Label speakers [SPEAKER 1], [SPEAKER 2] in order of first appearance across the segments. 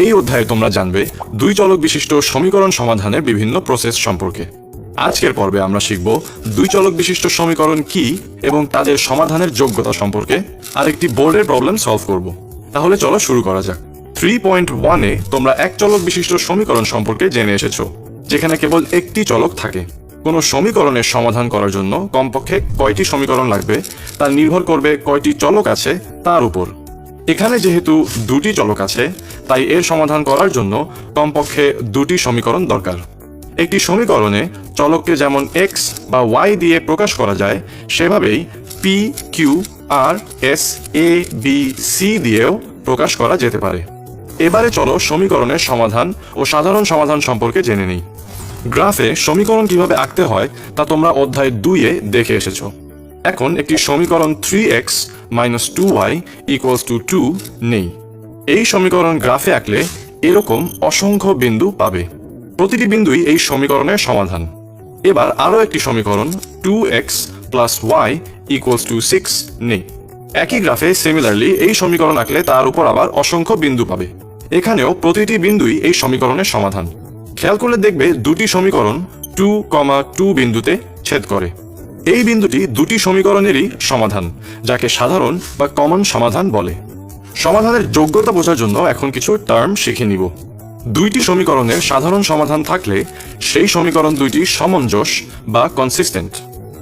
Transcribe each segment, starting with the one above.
[SPEAKER 1] এই অধ্যায়ে তোমরা জানবে দুই চলক বিশিষ্ট সমীকরণ সমাধানের বিভিন্ন প্রসেস সম্পর্কে। আজকের পর্বে আমরা শিখব দুই চলক বিশিষ্ট সমীকরণ কি এবং তাদের সমাধানের যোগ্যতা সম্পর্কে আর একটি বোর্ডের প্রবলেম সলভ করব। তাহলে চলো শুরু করা যাক। থ্রি পয়েন্ট ওয়ানে তোমরা এক চলক বিশিষ্ট সমীকরণ সম্পর্কে জেনে এসেছ, যেখানে কেবল একটি চলক থাকে। কোনো সমীকরণের সমাধান করার জন্য কমপক্ষে কয়টি সমীকরণ লাগবে তা নির্ভর করবে কয়টি চলক আছে তার উপর। এখানে যেহেতু দুটি চলক আছে, তাই এর সমাধান করার জন্য কমপক্ষে দুটি সমীকরণ দরকার। একটি সমীকরণে চলককে যেমন এক্স বা ওয়াই দিয়ে প্রকাশ করা যায়, সেভাবেই P Q R S A B C দিয়েও প্রকাশ করা যেতে পারে। এবারে চলো সমীকরণের সমাধান ও সাধারণ সমাধান সম্পর্কে জেনে নিই। গ্রাফে সমীকরণ কীভাবে আঁকতে হয় তা তোমরা অধ্যায় দুইয়ে দেখে এসেছ। এখন একটি সমীকরণ three X minus two Y equals to two নেই। এই সমীকরণ গ্রাফে আঁকলে এরকম অসংখ্য বিন্দু পাবে। প্রতিটি বিন্দুই এই সমীকরণের সমাধান। এবার আরও একটি সমীকরণ two X plus Y equals to six নেই। একই গ্রাফে সিমিলারলি এই সমীকরণ আঁকলে তার উপর আবার অসংখ্য বিন্দু পাবে। এখানেও প্রতিটি বিন্দুই এই সমীকরণের সমাধান। খেয়াল করলে দেখবে দুটি সমীকরণ টু কমা টু বিন্দুতে ছেদ করে। এই বিন্দুটি দুটি সমীকরণেরই সমাধান, যাকে সাধারণ বা কমন সমাধান বলে। সমাধানের যোগ্যতা বোঝার জন্য এখন কিছু টার্ম শিখে নিব। দুইটি সমীকরণের সাধারণ সমাধান থাকলে সেই সমীকরণ দুইটি সমঞ্জস বা কনসিস্টেন্ট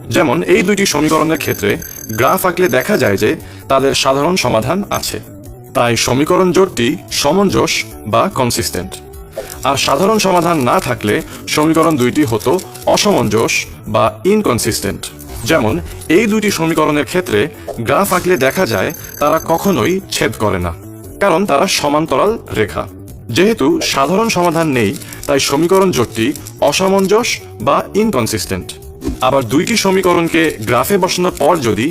[SPEAKER 1] যেমন এই দুইটি সমীকরণের ক্ষেত্রে গ্রাফ আঁকলে দেখা যায় যে তাদের সাধারণ সমাধান আছে। তাই সমীকরণ জোটটি সমঞ্জস বা কনসিস্টেন্ট আর সাধারণ সমাধান না থাকলে সমীকরণ দুইটি হতো অসমঞ্জস বা ইনকনসিস্টেন্ট যেমন, এই দুইটি সমীকরণের ক্ষেত্রে গ্রাফ আঁকলে দেখা যায় তারা কখনোই ছেদ করে না, কারণ তারা সমান্তরাল রেখা। যেহেতু সাধারণ সমাধান নেই, তাই সমীকরণ জোটটি অসামঞ্জস বা ইনকনসিস্টেন্ট আবার দুইটি সমীকরণকে গ্রাফে বসানোর পর যদি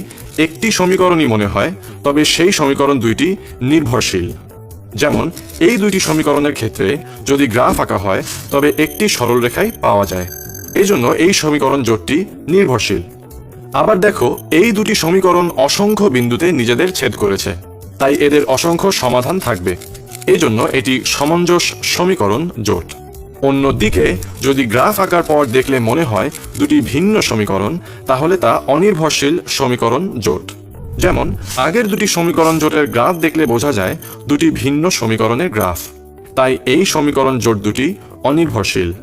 [SPEAKER 1] একটি সমীকরণই মনে হয়, তবে সেই সমীকরণ দুইটি নির্ভরশীল। যেমন, এই দুইটি সমীকরণের ক্ষেত্রে যদি গ্রাফ আঁকা হয়, তবে একটি সরলরেখাই পাওয়া যায়। এই জন্য এই সমীকরণ জোটটি নির্ভরশীল। আবার দেখো, এই দুটি সমীকরণ অসংখ্য বিন্দুতে নিজেদের ছেদ করেছে। তাই এদের অসংখ্য সমাধান থাকবে। এজন্য এটি সমঞ্জস সমীকরণ জোট। অন্যদিকে, যদি গ্রাফ আঁকার পর দেখলে মনে হয় দুটি ভিন্ন সমীকরণ, তাহলে তা অনির্ভরশীল সমীকরণ জোট। যেমন, আগের দুটি সমীকরণ জোটের গ্রাফ দেখলে বোঝা যায় দুটি ভিন্ন সমীকরণের গ্রাফ। তাই এই সমীকরণ জোট দুটি অনির্ভরশীল।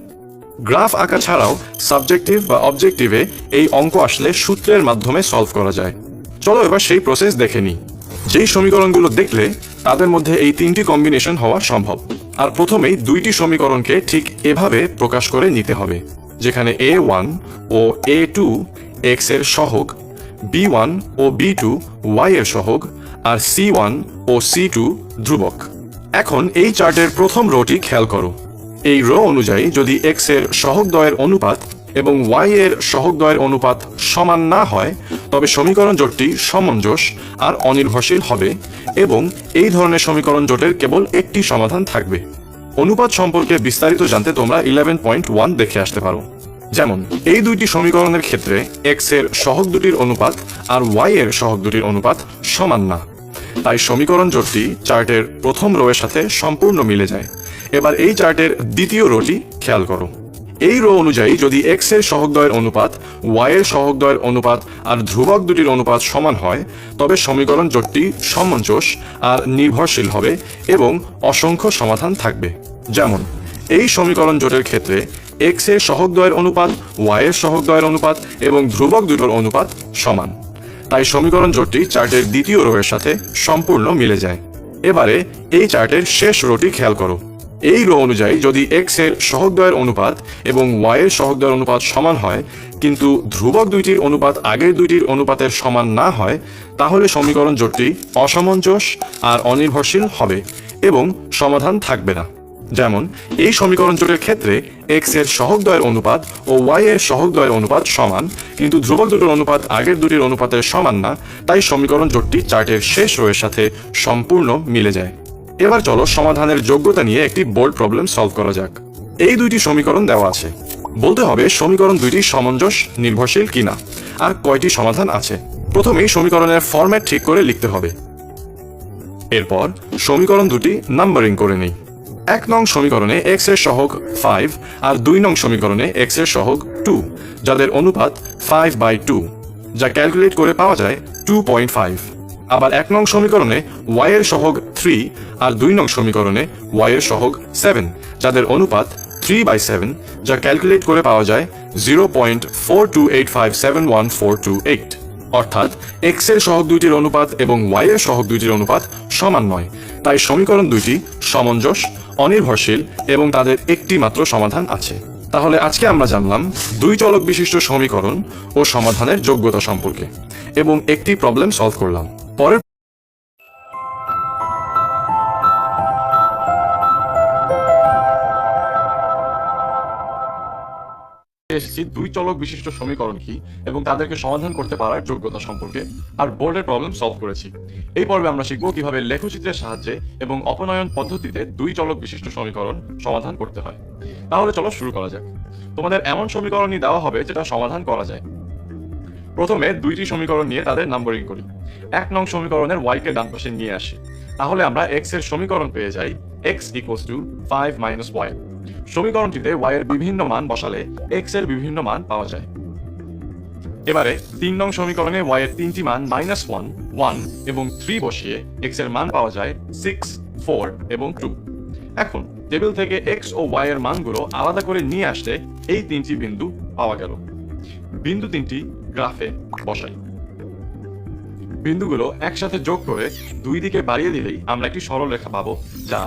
[SPEAKER 1] গ্রাফ আঁকা ছাড়াও সাবজেক্টিভ বা অবজেক্টিভে এই অঙ্ক আসলে সূত্রের মাধ্যমে সলভ করা যায়। চলো এবার সেই প্রসেস দেখে নিই। যেই সমীকরণগুলো দেখলে, তাদের মধ্যে এই তিনটি কম্বিনেশন হওয়া সম্ভব। আর প্রথমেই দুইটি সমীকরণকে ঠিক এভাবে প্রকাশ করে নিতে হবে, যেখানে এ ওয়ান ও এ টু এক্সের সহগ বি ওয়ান ও বি টু ওয়াই এর সহগ আর সি ওয়ান ও সি টু ধ্রুবক। এখন এই চার্টের প্রথম রোটি খেয়াল করো। এই রো অনুযায়ী যদি এক্সের সহগদ্বয়ের অনুপাত এবং ওয়াই এর সহগদ্বয়ের অনুপাত সমান না হয়, তবে সমীকরণ জোটটি সমঞ্জস আর অনির্ভরশীল হবে এবং এই ধরনের সমীকরণ জোটের কেবল একটি সমাধান থাকবে। অনুপাত সম্পর্কে বিস্তারিত জানতে তোমরা ইলেভেন পয়েন্ট ওয়ান দেখে আসতে পারো। যেমন, এই দুইটি সমীকরণের ক্ষেত্রে এক্সের সহগ দুটির অনুপাত আর ওয়াই এর সহগ দুটির অনুপাত সমান না। তাই সমীকরণ জোটটি চার্টের প্রথম রো এর সাথে সম্পূর্ণ মিলে যায়। এবার এই চার্টের দ্বিতীয় রোটি খেয়াল করো। এই রো অনুযায়ী যদি এক্সের সহগদ্বয়ের অনুপাত ওয়াই এর সহগদ্বয়ের অনুপাত আর ধ্রুবক দুটির অনুপাত সমান হয়, তবে সমীকরণ জোটটি সমঞ্জস আর নির্ভরশীল হবে এবং অসংখ্য সমাধান থাকবে। যেমন, এই সমীকরণ জোটের ক্ষেত্রে এক্সের সহগদ্বয়ের অনুপাত ওয়াই এর সহগদ্বয়ের অনুপাত এবং ধ্রুবক দুটোর অনুপাত সমান। তাই সমীকরণ জোটটি চার্টের দ্বিতীয় রোয়ের সাথে সম্পূর্ণ মিলে যায়। এবারে এই চার্টের শেষ রোটি খেয়াল করো। এই রো অনুযায়ী যদি এক্সের সহগদ্বয়ের অনুপাত এবং ওয়াই এর সহগদ্বয়ের অনুপাত সমান হয়, কিন্তু ধ্রুবক দুইটির অনুপাত আগের দুইটির অনুপাতের সমান না হয়, তাহলে সমীকরণ জোটটি অসামঞ্জস আর অনির্ভরশীল হবে এবং সমাধান থাকবে না। যেমন, এই সমীকরণ জোটের ক্ষেত্রে এক্সের সহগদ্বয়ের অনুপাত ও ওয়াই এর সহগদ্বয়ের অনুপাত সমান, কিন্তু ধ্রুবক দুটোর অনুপাত আগের দুটির অনুপাতের সমান না, তাই সমীকরণ জোটটি চার্টের শেষ রোয়ের সাথে সম্পূর্ণ মিলে যায়। এবার চলো সমাধানের যোগ্যতা নিয়ে একটি বোর্ড প্রবলেম সলভ করা যাক। এই দুইটি সমীকরণ দেওয়া আছে। বলতে হবে সমীকরণ দুইটি সমঞ্জস, নির্ভরশীল কিনা, আর কয়টি সমাধান আছে। প্রথমেই সমীকরণের ফরম্যাট ঠিক করে লিখতে হবে। এরপর সমীকরণ দুটি নাম্বারিং করে নেই। এক নং সমীকরণে এক্সের সহগ ফাইভ আর দুই নং সমীকরণে এক্সের সহগ টু যাদের অনুপাত ফাইভ বাই টু যা ক্যালকুলেট করে পাওয়া যায় টু পয়েন্ট ফাইভ আবার এক নং সমীকরণে ওয়াই এর সহগ থ্রি আর দুই নং সমীকরণে ওয়াই এর সহগ সেভেন যাদের অনুপাত থ্রি বাই সেভেন যা ক্যালকুলেট করে পাওয়া যায় zero point four two eight five seven one four two eight অর্থাৎ এক্সের সহগ দুইটির অনুপাত এবং ওয়াই এর সহগ দুইটির অনুপাত সমান নয়, তাই সমীকরণ দুইটি সমঞ্জস অনির্ভরশীল এবং তাদের একটি মাত্র সমাধান আছে। তাহলে আজকে আমরা জানলাম দুই চলক বিশিষ্ট সমীকরণ ও সমাধানের যোগ্যতা সম্পর্কে এবং একটি প্রবলেম সলভ করলাম। এসেছি, দুই চলক বিশিষ্ট সমীকরণ কি এবং তাদেরকে সমাধান করতে পারার যোগ্যতা সম্পর্কে আর বোর্ডের প্রবলেম সলভ করেছি। এই পর্বে আমরা শিখব কীভাবে লেখচিত্রের সাহায্যে এবং অপনয়ন পদ্ধতিতে দুই চলক বিশিষ্ট সমীকরণ সমাধান করতে হয়। তাহলে চলো শুরু করা যাক। তোমাদের এমন সমীকরণই দেওয়া হবে যেটা সমাধান করা যায়। প্রথমে দুইটি সমীকরণ নিয়ে তাদের নাম্বারিং করি। এক নং সমীকরণের ওয়াই কে ডান পাশে নিয়ে আসি। তাহলে আমরা x এর সমীকরণ পেয়ে যাই X equals to five minus Y সমীকরণটিতে y এর বিভিন্ন মান বসালে x এর বিভিন্ন মান পাওয়া যায়। এবারে তিন নং সমীকরণে y এর তিনটি মান মাইনাস ওয়ান ওয়ান এবং থ্রি বসিয়ে x এর মান পাওয়া যায় সিক্স ফোর এবং টু এখন টেবিল থেকে x ও y এর মানগুলো আলাদা করে নিয়ে আসতে এই তিনটি বিন্দু পাওয়া গেল। বিন্দু তিনটি গ্রাফে বসাই। বিন্দুগুলো একসাথে যোগ করে দুই দিকে বাড়িয়ে দিলেই আমরা একটি সরল রেখা পাবো যা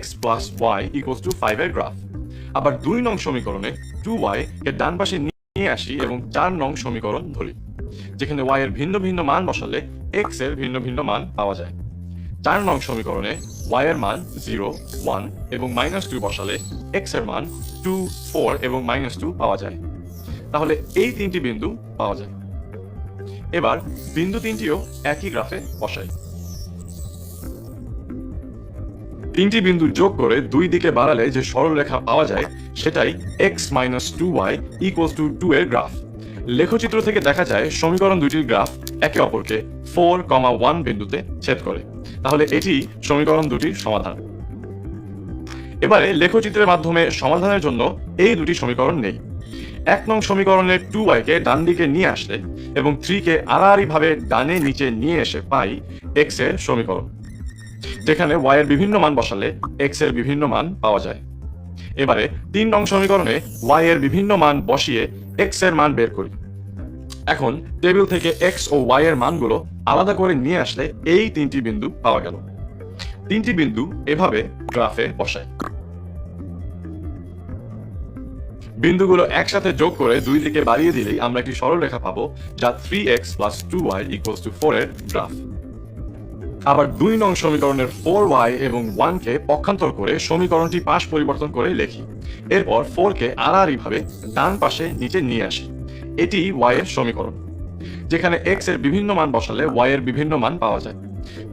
[SPEAKER 1] x plus Y equals to five এর গ্রাফ আবার দুই নং সমীকরণে টু ওয়াই কে ডান পাশে নিয়ে আসি এবং চার নং সমীকরণ ধরি, যেখানে ওয়াই এর ভিন্ন ভিন্ন মান বসালে এক্সের ভিন্ন ভিন্ন মান পাওয়া যায়। চার নং সমীকরণে ওয়াই এর মান জিরো ওয়ান এবং মাইনাস টু বসালে এক্সের মান টু ফোর এবং মাইনাস টু পাওয়া যায়। তাহলে এই তিনটি বিন্দু পাওয়া যায়। এবার বিন্দু তিনটিও একই গ্রাফে বসাই। তিনটি বিন্দু যোগ করে দুই দিকে বাড়ালে যে সরলরেখা পাওয়া যায়, সেটাই x minus two Y equals to two এর গ্রাফ লেখচিত্র থেকে দেখা যায় সমীকরণ দুটির গ্রাফ একে অপরকে ফোর কমা ওয়ান বিন্দুতে ছেদ করে। তাহলে এটি সমীকরণ দুটির সমাধান। এবারে লেখচিত্রের মাধ্যমে সমাধানের জন্য এই দুটি সমীকরণ নেই। এক নং সমীকরণের টু ওয়াইকে ডান দিকে নিয়ে আসলে এবং থ্রি কে আড়াআড়ি ভাবে ডানে নিচে নিয়ে এসে পাই এক্সের সমীকরণ। যেখানে ওয়াই এর বিভিন্ন মান বসালে এক্সের বিভিন্ন মান পাওয়া যায়। এবারে তিন নং সমীকরণে ওয়াই এর বিভিন্ন মান বসিয়ে এক্সের মান বের করি। এখন টেবিল থেকে এক্স ও ওয়াই এর মানগুলো আলাদা করে নিয়ে আসলে এই তিনটি বিন্দু পাওয়া গেল। তিনটি বিন্দু এভাবে গ্রাফে বসায় বিন্দুগুলো একসাথে যোগ করে দুই দিকে বাড়িয়ে দিলেই আমরা একটি সরল রেখা পাবো যা three X plus two Y equals to four এর গ্রাফ আবার দুই নং সমীকরণের ফোর ওয়াই এবং ওয়ান কে পক্ষান্তর করে সমীকরণটি পাশ পরিবর্তন করে লিখি। এরপর ফোর কে আড়াআড়ি ভাবে ডান পাশে নিচে নিয়ে আসি। এটি ওয়াই এর সমীকরণ, যেখানে এক্সের বিভিন্ন মান বসালে ওয়াই এর বিভিন্ন মান পাওয়া যায়।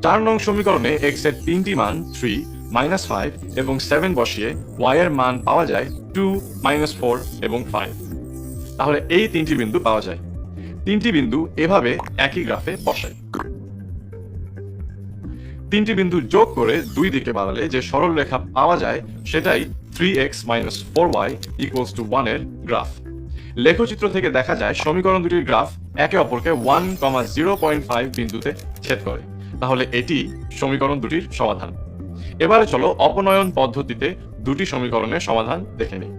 [SPEAKER 1] চার নং সমীকরণে এক্সের তিনটি মান থ্রি মাইনাস ফাইভ এবং সেভেন বসিয়ে ওয়াই এর মান পাওয়া যায় টু মাইনাস ফোর এবং ফাইভ তাহলে এই তিনটি বিন্দু পাওয়া যায়। তিনটি বিন্দু এভাবে একই গ্রাফে বসায় তিনটি বিন্দু যোগ করে দুই দিকে বাড়ালে যে সরল রেখা পাওয়া যায়, সেটাই three X minus four Y equals to ওয়ানের গ্রাফ লেখচিত্র থেকে দেখা যায়, সমীকরণ দুটির গ্রাফ একে অপরকে ওয়ান কমা জিরো পয়েন্ট ফাইভ বিন্দুতে ছেদ করে। তাহলে এটি সমীকরণ দুটির সমাধান। এবারে চলো অপনয়ন পদ্ধতিতে দুটি সমীকরণের সমাধান দেখে নিই।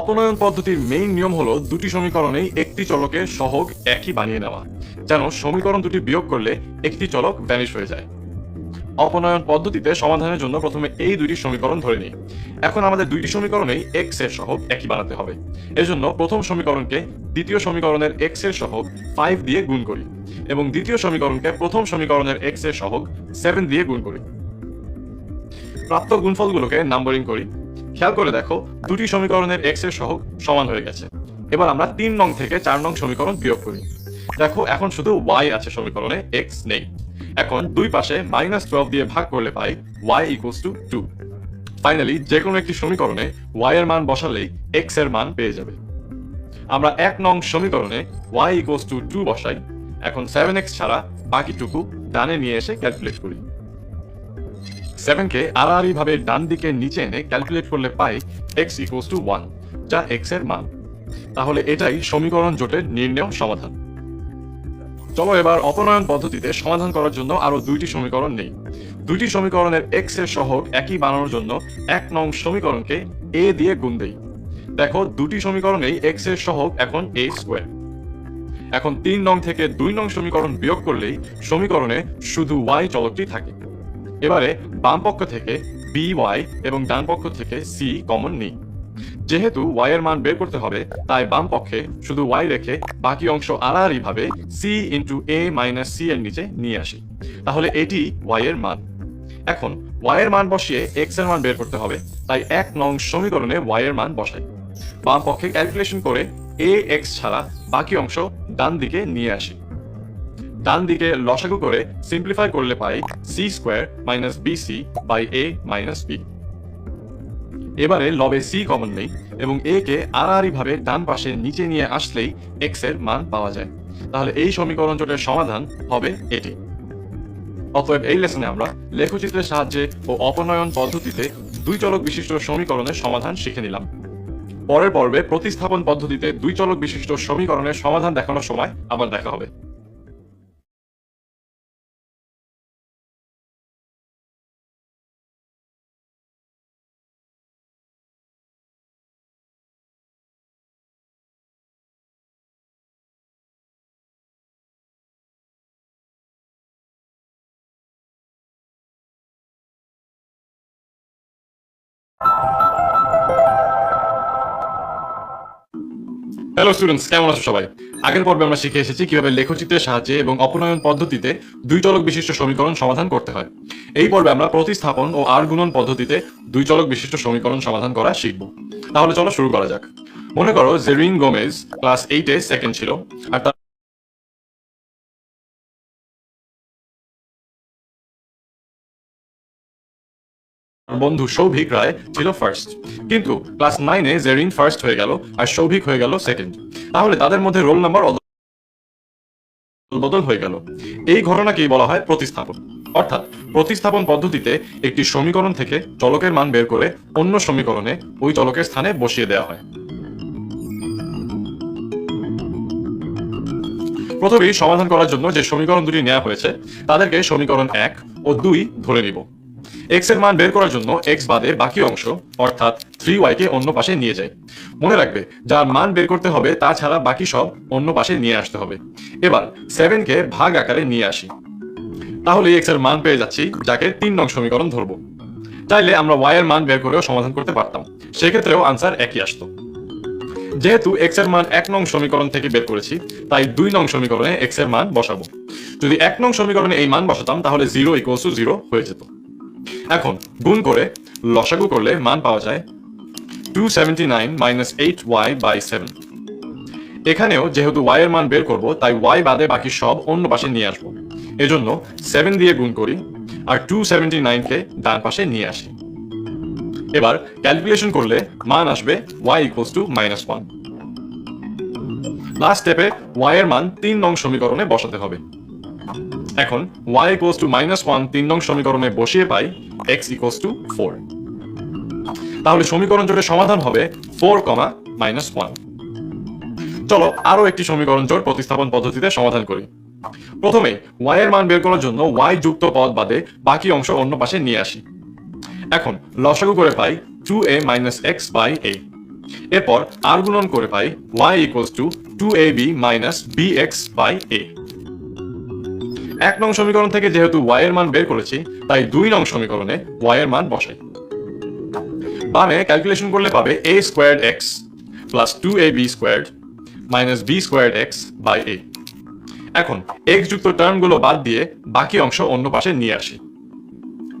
[SPEAKER 1] অপনয়ন পদ্ধতির মেইন নিয়ম হলো দুটি সমীকরণেই একটি চলকে সহগ একই বানিয়ে নেওয়া, যেন সমীকরণ দুটি বিয়োগ করলে একটি চলক ভ্যানিশ হয়ে যায়। অপনয়ন পদ্ধতিতে সমাধানের জন্য প্রথমে এই দুইটি সমীকরণ ধরে নিই। এখন আমাদের দুইটি সমীকরণেই এক্সের সহগ একই বানাতে হবে। এজন্য প্রথম সমীকরণকে দ্বিতীয় সমীকরণের এক্সের সহগ ফাইভ দিয়ে গুণ করি এবং দ্বিতীয় সমীকরণকে প্রথম সমীকরণের এক্সের সহগ সেভেন দিয়ে গুণ করি। প্রাপ্ত গুণফলগুলোকে নাম্বারিং করি। খেয়াল করে দেখো, দুটি সমীকরণের এক্সের সহগ সমান হয়ে গেছে। এবার আমরা তিন নং থেকে চার নং সমীকরণ বিয়োগ করি। দেখো, এখন শুধু ওয়াই আছে সমীকরণে এক্স নেই। এখন দুই পাশে মাইনাস টুয়েলভ দিয়ে ভাগ করলে পাই Y equals to two finally যে কোনো একটি সমীকরণে ওয়াই এর মান বসালেই এক্সের মান পেয়ে যাবে। আমরা এক নং সমীকরণে ওয়াই ইকুয়ালস টু টু বসাই। এখন সেভেন এক্স ছাড়া বাকিটুকু ডানে নিয়ে এসে ক্যালকুলেট করি। সেভেনকে আড়াআড়ি ভাবে ডান দিকে নিচে এনে ক্যালকুলেট করলে পাই এক্স ইকুয়ালস টু ওয়ান যা এক্সের মান। তাহলে এটাই সমীকরণ জোটের নির্ণয় সমাধান। চলো এবার অপনয়ন পদ্ধতিতে সমাধান করার জন্য আরও দুইটি সমীকরণ নেই। দুইটি সমীকরণের এক্সের সহগ একই বানানোর জন্য এক নং সমীকরণকে এ দিয়ে গুণ দেই। দেখো, দুটি সমীকরণেই এক্সের সহগ এখন এ স্কোয়ার এখন তিন নং থেকে দুই নং সমীকরণ বিয়োগ করলেই সমীকরণে শুধু ওয়াই চলকটি থাকে। এবারে বাম পক্ষ থেকে বি ওয়াই এবং ডান পক্ষ থেকে সি কমন নিই। যেহেতু ওয়াই এর মান বের করতে হবে, তাই বাম পক্ষে শুধু ওয়াই রেখে বাকি অংশ আড়াআড়ি ভাবে C into A minus C এর নিচে নিয়ে আসি। তাহলে এটি ওয়াই এর মান। এখন ওয়াই এর মান বসিয়ে এক্সের মান বের করতে হবে, তাই এক নং সমীকরণে ওয়াই এর মান বসাই। বাম পক্ষে ক্যালকুলেশন করে এ এক্স ছাড়া বাকি অংশ ডান দিকে নিয়ে আসি। ডান দিকে লসাগু করে সিম্পলিফাই করলে পাই C square minus B C by A minus B এবারে লবে সি কমন নেই এবং এ কে আড়াআড়ি ভাবে ডান পাশে নিচে নিয়ে আসলেই এক্সের মান পাওয়া যায়। তাহলে এই সমীকরণ জোটের সমাধান হবে এটি। অতএব এই লেসনে আমরা লেখচিত্রের সাহায্যে ও অপনয়ন পদ্ধতিতে দুই চলক বিশিষ্ট সমীকরণের সমাধান শিখে নিলাম। পরের পর্বে প্রতিস্থাপন পদ্ধতিতে দুই চলক বিশিষ্ট সমীকরণের সমাধান দেখানোর সময় আবার দেখা হবে। হ্যালো স্টুডেন্টস কেমন আছো সবাই? আগের পর্বে আমরা শিখে এসেছি কীভাবে লেখচিত্রের সাহায্যে এবং অপনয়ন পদ্ধতিতে দুই চলক বিশিষ্ট সমীকরণ সমাধান করতে হয়। এই পর্বে আমরা প্রতিস্থাপন ও আর গুণন পদ্ধতিতে দুই চলক বিশিষ্ট সমীকরণ সমাধান করা শিখব। তাহলে চলো শুরু করা যাক। মনে করো জেরিন গোমেজ ক্লাস এইটে সেকেন্ড ছিল, আর তার বন্ধু সৌভিক রায় ছিল ফার্স্ট কিন্তু ক্লাস নাইনে জেরিন ফার্স্ট হয়ে গেল আর সৌভিক হয়ে গেল সেকেন্ড তাহলে তাদের মধ্যে রোল নাম্বার বদল হয়ে গেল। এই ঘটনাকেই বলা হয় প্রতিস্থাপন। অর্থাৎ প্রতিস্থাপন পদ্ধতিতে একটি সমীকরণ থেকে চলকের মান বের করে অন্য সমীকরণে ওই চলকের স্থানে বসিয়ে দেওয়া হয়। প্রথমেই সমাধান করার জন্য যে সমীকরণ দুটি নেওয়া হয়েছে, তাদেরকে সমীকরণ এক ও দুই ধরে নিব। এক্সের মান বের করার জন্য এক্স বাদে বাকি অংশ, অর্থাৎ থ্রি ওয়াই কে অন্য পাশে নিয়ে যায়। মনে রাখবে, যার মান বের করতে হবে তা ছাড়া বাকি সব অন্য পাশে নিয়ে আসতে হবে। এবার সেভেন কে ভাগ আকারে নিয়ে আসি। তাহলে এক্সের মান পেয়ে যাচ্ছি, যাকে তিন নং সমীকরণ ধরবো। চাইলে আমরা ওয়াই এর মান বের করেও সমাধান করতে পারতাম। সেক্ষেত্রেও আনসার একই আসতো। যেহেতু এক্সের মান এক নং সমীকরণ থেকে বের করেছি, তাই দুই নং সমীকরণে এক্সের মান বসাবো। যদি এক নং সমীকরণে এই মান বসাতাম, তাহলে জিরো ইকুয়াল টু জিরো হয়ে যেত। এখন গুণ করে লসাগু করলে মান পাওয়া যায় two seventy nine minus eight Y by seven এখানেও যেহেতু ওয়াই এর মান বের করব, তাই ওয়াই বাদে বাকি সব অন্য পাশে নিয়ে আসব। এজন্য সেভেন দিয়ে গুণ করি আর টু সেভেন্টি নাইনকে ডান পাশে নিয়ে আসি। এবার ক্যালকুলেশন করলে মান আসবে Y equals to minus one last স্টেপে ওয়াই এর মান তিন নং সমীকরণে বসাতে হবে। এখন, y equals to minus one তিন নং সমীকরণে বসিয়ে পাই x ইকুয়ালস টু ফোর তাহলে সমীকরণ জোটের সমাধান হবে ফোর কমা মাইনাস ওয়ান চলো আরও একটি সমীকরণ জোট প্রতিস্থাপন পদ্ধতিতে সমাধান করি। প্রথমে y এর মান বের করার জন্য y যুক্ত পদ বাদে বাকি অংশ অন্য পাশে নিয়ে আসি। এখন, লসাগু করে পাই two A minus X by A এরপর আর গুণন করে পাই y equals to two A B minus B X by A এক নং সমীকরণ থেকে যেহেতু y এর মান বের করেছি, তাই দুই নং সমীকরণে y এর মান বসাই। বামে ক্যালকুলেশন করলে পাবে a squared X plus two A B squared minus B squared X by A এখন x যুক্ত টার্মগুলো বাদ দিয়ে বাকি অংশ অন্য পাশে নিয়ে আসি।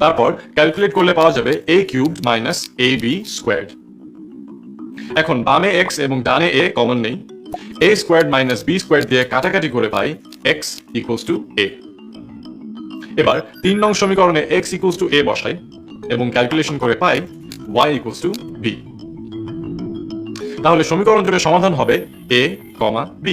[SPEAKER 1] তারপর ক্যালকুলেট করলে পাওয়া যাবে a cube minus A B squared এখন বামে x এবং ডানে a কমন নেই। a squared minus B squared দিয়ে কাটাকাটি করে পাই x ইকুয়ালস টু a এবার তিন নং সমীকরণে x ইকুয়ালস টু এ বসাই এবং ক্যালকুলেশন করে পাই y ইকুয়ালস টু b তাহলে সমীকরণ জোটের সমাধান হবে a কমা b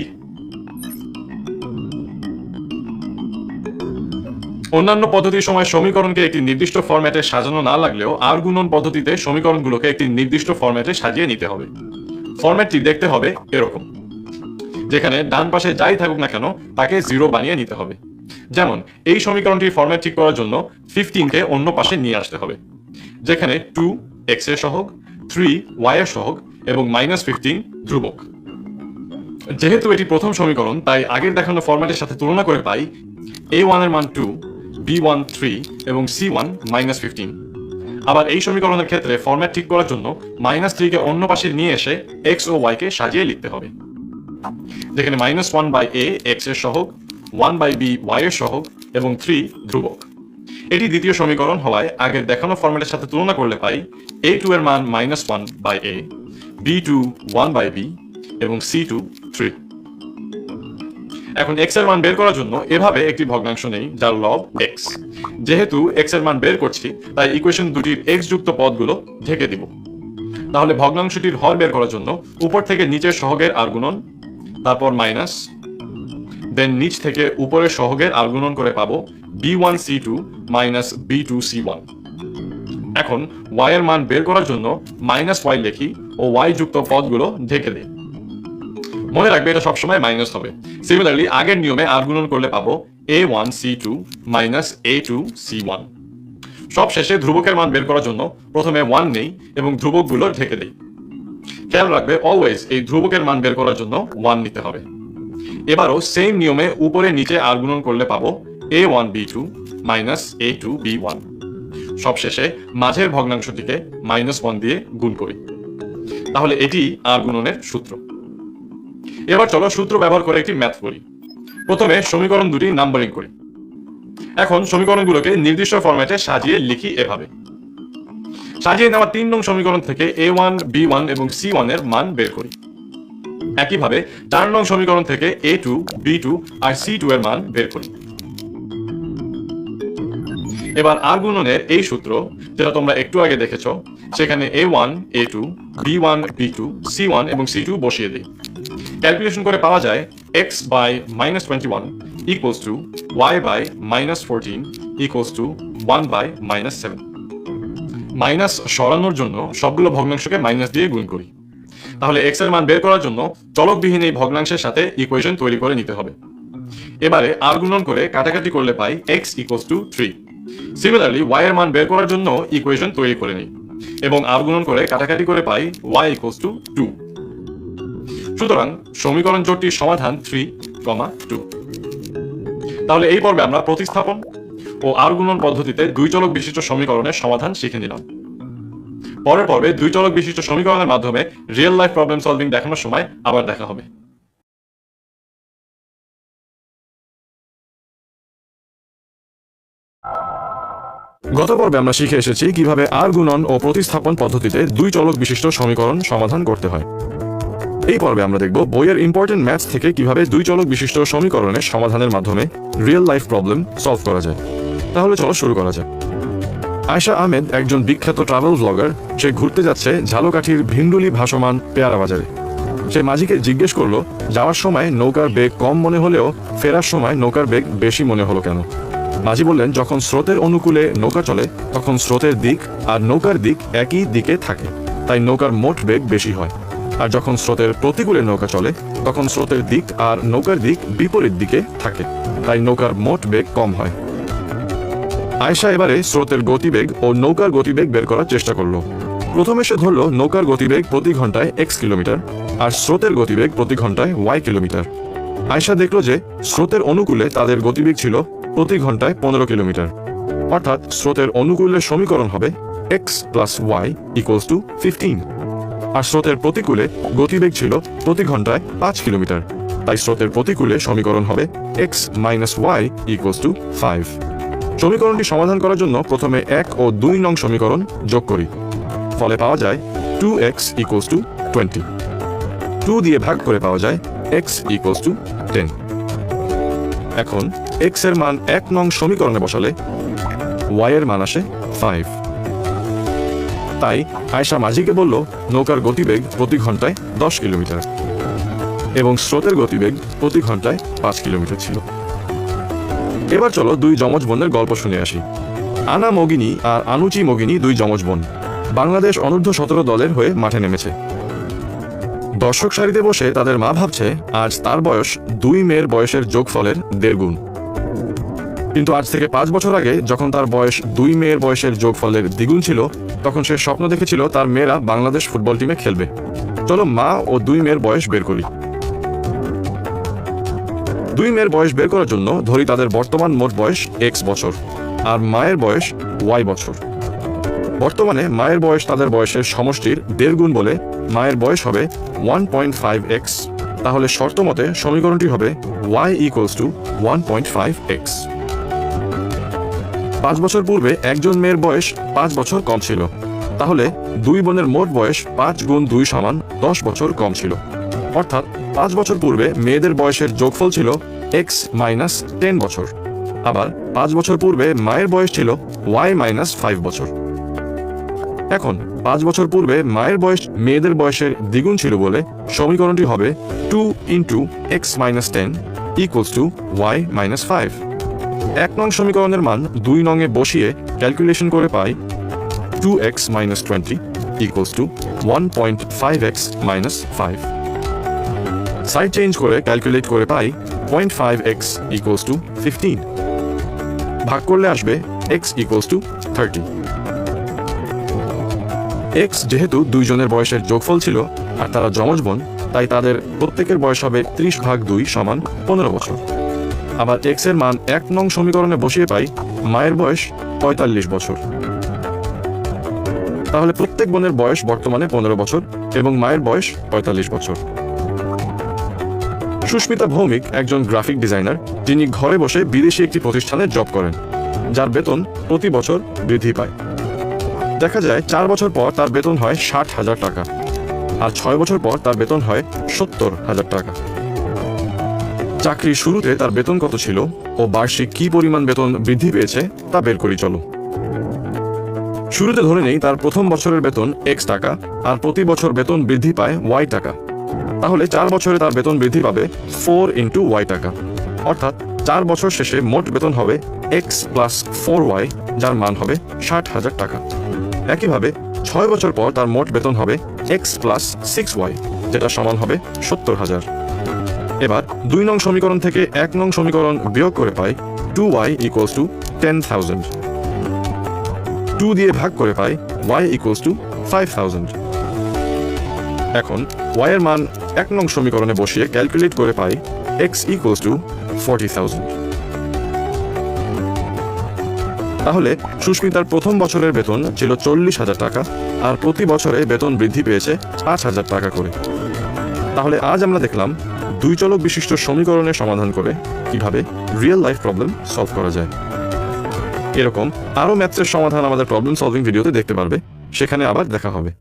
[SPEAKER 1] অন্যান্য পদ্ধতির সময় সমীকরণকে একটি নির্দিষ্ট ফরম্যাটে সাজানো না লাগলেও আর গুণন পদ্ধতিতে সমীকরণগুলোকে একটি নির্দিষ্ট ফরম্যাটে সাজিয়ে নিতে হবে। ফরম্যাটটি দেখতে হবে এরকম। যেখানে ডান পাশে যাই থাকুক না কেন, তাকে জিরো বানিয়ে নিতে হবে। যেমন, এই সমীকরণটির ফরম্যাট ঠিক করার জন্য ফিফটিনকে অন্য পাশে নিয়ে আসতে হবে, যেখানে টু এক্সের সহগ থ্রি ওয়াই এর সহগ এবং মাইনাস ফিফটিন ধ্রুবক। যেহেতু এটি প্রথম সমীকরণ, তাই আগের দেখানো ফরম্যাটের সাথে তুলনা করে পাই এ ওয়ানের মান টু বি ওয়ান থ্রি এবং সি ওয়ান মাইনাস ফিফটিন আবার এই সমীকরণের ক্ষেত্রে ফরম্যাট ঠিক করার জন্য মাইনাস থ্রিকে অন্য পাশে নিয়ে এসে এক্স ও ওয়াইকে সাজিয়ে লিখতে হবে, যেখানে মাইনাস ওয়ান বাই এ এক্সের সহগ ওয়ান বাই বি ওয়াই এর সহগ এবং থ্রি ধ্রুবক। এটি দ্বিতীয় সমীকরণ হওয়ায় আগের দেখানো ফরম্যাটের সাথে তুলনা করলে পাই এ টু এর মান minus one by A B two one by B এবং সি টু থ্রি এখন এক্সের মান বের করার জন্য এভাবে একটি ভগ্নাংশ নেই, যার লব এক্স যেহেতু এক্সের মান বের করছি, তাই ইকুয়েশন দুটির এক্স যুক্ত পদগুলো ঢেকে দিব। তাহলে ভগ্নাংশটির হর বের করার জন্য উপর থেকে নিচের সহগের আর গুণন, তারপর মাইনাস দেন নিচ থেকে উপরের সহগের আর গুণন করে পাবো B one C two minus B two C one এখন ওয়াই এর মান বের করার জন্য মাইনাস ওয়াই লিখি ও ওয়াই যুক্ত পদগুলো ঢেকে দিই। মনে রাখবে এটা সবসময় মাইনাস হবে। সিমিলারলি আগের নিয়মে আর করলে পাবো A one C two minus A two C one সব শেষে ধ্রুবকের মান বের করার জন্য প্রথমে ওয়ান নেই এবং ধ্রুবকগুলো ঢেকে দেই। খেয়াল রাখবে অলওয়েজ এই ধ্রুবকের মান বের করার জন্য ওয়ান নিতে হবে। এবারও সেম নিয়মে উপরে নিচে আর গুণন করলে পাবো A one B two minus A two B one সবশেষে মাঝের ভগ্নাংশটিকে মাইনাস ওয়ান দিয়ে গুণ করি। তাহলে এটি আর গুণনের সূত্র। এবার চলো সূত্র ব্যবহার করে একটি ম্যাথ করি। প্রথমে সমীকরণ দুটি নাম্বারিং করি। এখন সমীকরণগুলোকে নির্দিষ্ট ফরম্যাটে সাজিয়ে লিখি এভাবে। সাজিয়ে নেওয়া তিন নং সমীকরণ থেকে এ ওয়ান বি ওয়ান এবং সি ওয়ানের মান বের করি। একইভাবে চার নং সমীকরণ থেকে এ টু বি টু আর সি টু এর মান বের করি। এবার আর গুণনের এই সূত্র যেটা তোমরা একটু আগে দেখেছ, সেখানে A one A two B one B two C one এবং সি টু বসিয়ে দিই। ক্যালকুলেশন করে পাওয়া যায় X by minus twenty one equals to Y by minus fourteen equals to one by minus seven minus সরানোর জন্য সবগুলো ভগ্নাংশকে minus দিয়ে গুণ করি। তাহলে এক্সের মান বের করার জন্য চলকবিহীন এই ভগ্নাংশের সাথে ইকুয়েশন তৈরি করে নিতে হবে। এবারে আর গুণন করে কাটাকাটি করলে পাই X equals to three similarly Y এর মান বের করার জন্য ইকুয়েশন তৈরি করে নিই এবং আর গুণন করে কাটাকাটি করে পাই ওয়াই ইকুয়ালস টু টু সুতরাং সমীকরণ জোটটির সমাধান থ্রি কমা টু তাহলে এই পর্বে আমরা প্রতিস্থাপন ও আর গুণন পদ্ধতিতে দুই চলক বিশিষ্ট সমীকরণের সমাধান শিখে নিলাম। পরের পর্বে দুই চলক বিশিষ্ট সমীকরণের মাধ্যমে রিয়েল লাইফ প্রবলেম সলভিং দেখানোর সময় আবার দেখা হবে। গত পর্বে আমরা শিখে এসেছি কীভাবে আর গুণন ও প্রতিস্থাপন পদ্ধতিতে দুই চলক বিশিষ্ট সমীকরণ সমাধান করতে হয়। এই পর্বে আমরা দেখব বইয়ের ইম্পর্টেন্ট ম্যাথস থেকে কীভাবে দুই চলক বিশিষ্ট সমীকরণের সমাধানের মাধ্যমে রিয়েল লাইফ প্রবলেম সলভ করা যায়। তাহলে চলো শুরু করা যাক। আয়শা আহমেদ একজন বিখ্যাত ট্রাভেল ব্লগার সে ঘুরতে যাচ্ছে ঝালকাঠির ভিন্ডুলি ভাসমান পেয়ারা বাজারে। সে মাঝিকে জিজ্ঞেস করল, যাওয়ার সময় নৌকার বেগ কম মনে হলেও ফেরার সময় নৌকার বেগ বেশি মনে হলো কেন? মাঝি বললেন, যখন স্রোতের অনুকূলে নৌকা চলে, তখন স্রোতের দিক আর নৌকার দিক একই দিকে থাকে, তাই নৌকার মোট বেগ বেশি হয়। আর যখন স্রোতের প্রতিকূলে নৌকা চলে, তখন স্রোতের দিক আর নৌকার দিক বিপরীত দিকে থাকে, তাই নৌকার মোট বেগ কম হয়। আয়শা এবারে স্রোতের গতিবেগ ও নৌকার গতিবেগ বের করার চেষ্টা করল। প্রথমে সে ধরলো নৌকার গতিবেগ প্রতি ঘন্টায় এক্স কিলোমিটার আর স্রোতের গতিবেগ প্রতি ঘন্টায় ওয়াই কিলোমিটার। আয়শা দেখল যে স্রোতের অনুকূলে তাদের গতিবেগ ছিল প্রতি ঘন্টায় পনেরো কিলোমিটার। অর্থাৎ স্রোতের অনুকূলের সমীকরণ হবে X plus Y equals to fifteen আর স্রোতের প্রতিকূলে গতিবেগ ছিল প্রতি ঘন্টায় পাঁচ কিলোমিটার। তাই স্রোতের প্রতিকূলে সমীকরণ হবে X minus Y equals to five সমীকরণটি সমাধান করার জন্য প্রথমে এক ও দুই নং সমীকরণ যোগ করি। ফলে পাওয়া যায় two X equals to twenty two দিয়ে ভাগ করে পাওয়া যায় এক্স ইকুয়ালস টু টেন এখন এক্সের মান এক নং সমীকরণে বসালে ওয়াই এর মান আসে ফাইভ তাই আয়সা মাঝিকে বলল, নৌকার গতিবেগ প্রতি ঘন্টায় দশ কিলোমিটার। এবং স্রোতের গতিবেগ প্রতি ঘন্টায় পাঁচ কিলোমিটার ছিল। এবার চলো দুই যমজ বোনের গল্প শুনে আসি। আনা মগিনী আর আনুচি মগিনী দুই যমজ বোন। বাংলাদেশ অনূর্ধ্ব সতেরো দলের হয়ে মাঠে নেমেছে। দর্শক সারিতে বসে তাদের মা ভাবছে, আজ তার বয়স দুই মেয়ের বয়সের যোগফলের দেড় গুণ। কিন্তু আজ থেকে পাঁচ বছর আগে যখন তার বয়স দুই মেয়ের বয়সের যোগফলের দ্বিগুণ ছিল, তখন সে স্বপ্ন দেখেছিল তার মেয়েরা বাংলাদেশ ফুটবল টিমে খেলবে। চলো মা ও দুই মেয়ের বয়স বের করি। দুই মেয়ের বয়স বের করার জন্য ধরি তাদের বর্তমান মোট বয়স এক্স বছর আর মায়ের বয়স ওয়াই বছর। বর্তমানে মায়ের বয়স তাদের বয়সের সমষ্টির দেড় গুণ বলে মায়ের বয়স হবে ওয়ান পয়েন্ট ফাইভ এক্স তাহলে শর্ত মতে সমীকরণটি হবে Y equals to one point five X পাঁচ বছর পূর্বে একজন মেয়ের বয়স পাঁচ বছর কম ছিল। তাহলে দুই বোনের মোট বয়স পাঁচ গুণ দুই সমান দশ বছর কম ছিল। অর্থাৎ পাঁচ বছর পূর্বে মেয়েদের বয়সের যোগফল ছিল এক্স মাইনাস টেন বছর। আবার পাঁচ বছর পূর্বে মায়ের বয়স ছিল ওয়াই মাইনাস ফাইভ বছর। এখন পাঁচ বছর পূর্বে মায়ের বয়স মেয়েদের বয়সের দ্বিগুণ ছিল বলে সমীকরণটি হবে two into X minus ten equals to Y minus five এক নং সমীকরণের মান দুই নংয়ে বসিয়ে ক্যালকুলেশন করে পাই two X minus twenty equals to one point five X minus five side change করে ক্যালকুলেট করে পাই point five X equals to fifteen ভাগ করলে আসবে X equals to thirty X যেহেতু দুইজনের বয়সের যোগফল ছিল আর তারা যমজ বোন তাই তাদের প্রত্যেকের বয়স হবে ত্রিশ ভাগ দুই সমান পনেরো বছর। আবার এক্সের মান এক নং সমীকরণে বসিয়ে পাই মায়ের বয়স পঁয়তাল্লিশ বছর। তাহলে প্রত্যেক বোনের বয়স বর্তমানে পনেরো বছর এবং মায়ের বয়স পঁয়তাল্লিশ বছর। সুস্মিতা ভৌমিক একজন গ্রাফিক ডিজাইনার। যিনি ঘরে বসে বিদেশি একটি প্রতিষ্ঠানে জব করেন, যার বেতন প্রতি বছর বৃদ্ধি পায়। দেখা যায়, চার বছর পর তার বেতন হয় ষাট হাজার টাকা, আর ছয় বছর পর তার বেতন হয় সত্তর হাজার টাকা। চাকরির শুরুতে তার বেতন কত ছিল ও বার্ষিক কি পরিমাণ বেতন বৃদ্ধি পেয়েছে তা বের করি, চলো। শুরুতে ধরে নেই, তার প্রথম বছরের বেতন এক্স টাকা, আর প্রতি বছর বেতন বৃদ্ধি পায় ওয়াই টাকা। তাহলে চার বছরে তার বেতন বৃদ্ধি পাবে ফোর ইন্টু ওয়াই টাকা। অর্থাৎ চার বছর শেষে মোট বেতন হবে এক্স প্লাস ফোর ওয়াই, যার মান হবে ষাট হাজার টাকা। একইভাবে ছয় বছর পর তার মোট বেতন হবে এক্স প্লাস সিক্স ওয়াই, যেটা সমান হবে সত্তর হাজার। এবার দুই নং সমীকরণ থেকে এক নং সমীকরণ বিয়োগ করে পাই two Y equals to ten thousand. Two দিয়ে ভাগ করে পাই Y equals to five thousand. এখন ওয়াই এর মান এক নং সমীকরণে বসিয়ে ক্যালকুলেট করে পাই X equals to forty thousand তাহলে সুস্মিতার প্রথম বছরের বেতন ছিল চল্লিশ হাজার টাকা, আর প্রতি বছরে বেতন বৃদ্ধি পেয়েছে পাঁচ হাজার টাকা করে। তাহলে আজ আমরা দেখলাম দুই চলক বিশিষ্ট সমীকরণের সমাধান করে কীভাবে রিয়েল লাইফ প্রবলেম সলভ করা যায়। এরকম আরও ম্যাথসের সমাধান আমাদের প্রবলেম সলভিং ভিডিওতে দেখতে পারবে, সেখানে আবার দেখা হবে।